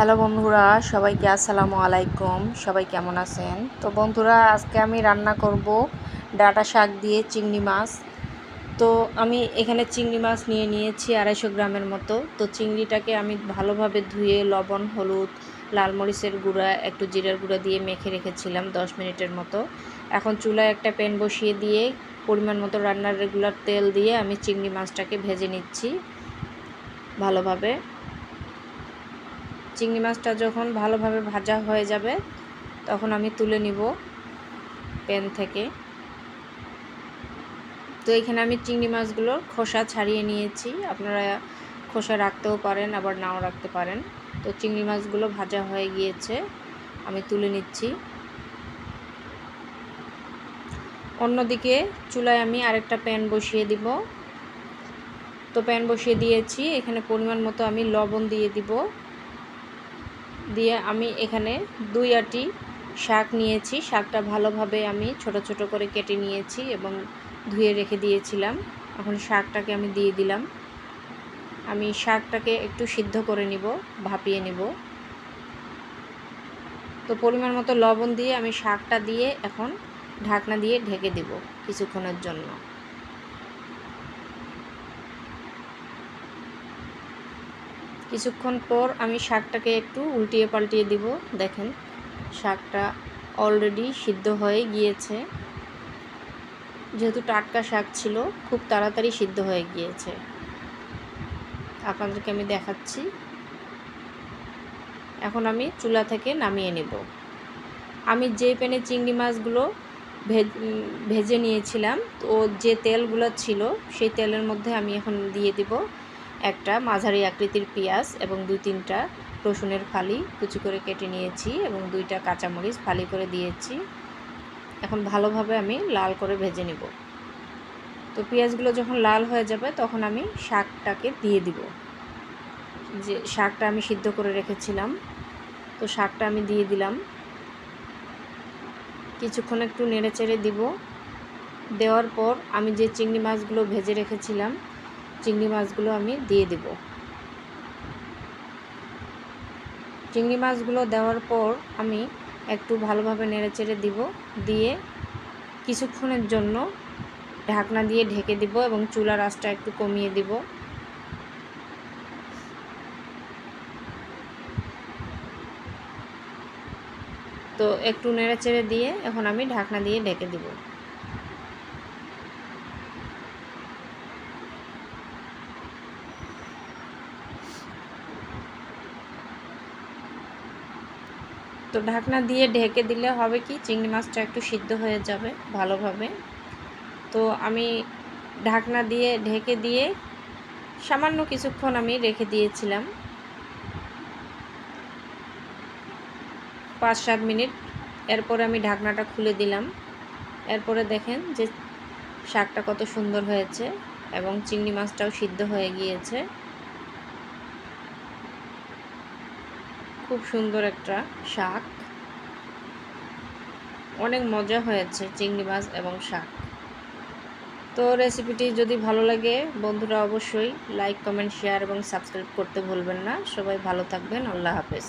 Hello বন্ধুরা, সবাইকে আসসালামু আলাইকুম। সবাই কেমন আছেন? তো বন্ধুরা, আজকে আমি রান্না করব ডাটা শাক দিয়ে চিংড়ি মাছ। তো আমি এখানে চিংড়ি মাছ নিয়ে নিয়েছি আড়াইশো গ্রামের মতো। তো চিংড়িটাকে আমি ভালোভাবে ধুয়ে লবণ, হলুদ, লাল মরিচের গুঁড়া, একটু জিরার গুঁড়া দিয়ে মেখে রেখেছিলাম দশ মিনিটের মতো। এখন চুলায় একটা প্যান বসিয়ে দিয়ে পরিমাণ মতো রান্নার রেগুলার তেল দিয়ে আমি চিংড়ি মাছটাকে ভেজে নিচ্ছি ভালোভাবে। চিংড়ি মাছটা যখন ভালোভাবে ভাজা হয়ে যাবে, তখন আমি তুলে নিব প্যান থেকে। তো এখানে আমি চিংড়ি মাছগুলোর খোসা ছাড়িয়ে নিয়েছি। আপনারা খোসা রাখতেও পারেন, আবার নাও রাখতে পারেন। তো চিংড়ি মাছগুলো ভাজা হয়ে গিয়েছে, আমি তুলে নিচ্ছি। অন্যদিকে চুলায় আমি আরেকটা প্যান বসিয়ে দিব। তো প্যান বসিয়ে দিয়েছি, এখানে পরিমাণ মতো আমি লবণ দিয়ে দিব। দিয়ে আমি এখানে দুই আটি শাক নিয়েছি। শাকটা ভালোভাবে আমি ছোট ছোট করে কেটে নিয়েছি এবং ধুয়ে রেখে দিয়েছিলাম। এখন শাকটাকে আমি দিয়ে দিলাম। আমি শাকটাকে একটু সিদ্ধ করে নিব, ভাপিয়ে নেব। তো পরিমাণ মতো লবণ দিয়ে আমি শাকটা দিয়ে এখন ঢাকনা দিয়ে ঢেকে দিব কিছুক্ষণের জন্য। কিছুক্ষণ পর আমি শাকটাকে একটু উল্টিয়ে পাল্টিয়ে দিব, দেখেন। শাকটা অলরেডি সিদ্ধ হয়ে গিয়েছে। যেহেতু টাটকা শাক ছিল, খুব তাড়াতাড়ি সিদ্ধ হয়ে গিয়েছে। আপনাদেরকে আমি দেখাচ্ছি। এখন আমি চুলা থেকে নামিয়ে নেব। আমি যে প্যানে চিংড়ি মাছগুলো ভেজে নিয়েছিলাম, তো যে তেলগুলো ছিল, সেই তেলের মধ্যে আমি এখন দিয়ে দিব একটা মাঝারি আকৃতির পেঁয়াজ এবং দুই তিনটা রসুনের ফালি কুচি করে কেটে নিয়েছি এবং দুইটা কাঁচামরিচ ফালি করে দিয়েছি। এখন ভালোভাবে আমি লাল করে ভেজে নিব। তো পেঁয়াজগুলো যখন লাল হয়ে যাবে তখন আমি শাকটাকে দিয়ে দিব। যে শাকটা আমি সিদ্ধ করে রেখেছিলাম, তো শাকটা আমি দিয়ে দিলাম। কিছুক্ষণ একটু নেড়ে চেড়ে দিব। দেওয়ার পর আমি যে চিংড়ি মাছগুলো ভেজে রেখেছিলাম চিংড়ি মাছগুলো আমি দিয়ে দেব। চিংড়ি মাছগুলো দেওয়ার পর আমি একটু ভালোভাবে নেড়েচেড়ে দিব, দিয়ে কিছুক্ষণের জন্য ঢাকনা দিয়ে ঢেকে দিব এবং চুলার আঁচটা একটু কমিয়ে দিব। তো একটু নেড়েচেড়ে দিয়ে এখন আমি ঢাকনা দিয়ে ঢেকে দিব। তো ঢাকনা দিয়ে ঢেকে দিলে হবে কি? চিংড়ি মাছটা একটু সিদ্ধ হয়ে যাবে ভালোভাবে। তো আমি ঢাকনা দিয়ে ঢেকে দিয়ে সামান্য কিছুক্ষণ আমি রেখে দিয়েছিলাম। পাঁচ সাত মিনিট। এরপরে আমি ঢাকনাটা খুলে দিলাম। এরপরে দেখেন যে শাকটা কত সুন্দর হয়েছে এবং চিংড়ি মাছটাও সিদ্ধ হয়ে গিয়েছে। খুব সুন্দর একটা শাক। অনেক মজা হয়েছে চিংড়ি মাছ এবং শাক। তো রেসিপিটি যদি ভালো লাগে, বন্ধুরা অবশ্যই লাইক কমেন্ট শেয়ার এবং সাবস্ক্রাইব করতে ভুলবেন না। সবাই ভালো থাকবেন, আল্লাহ হাফেজ।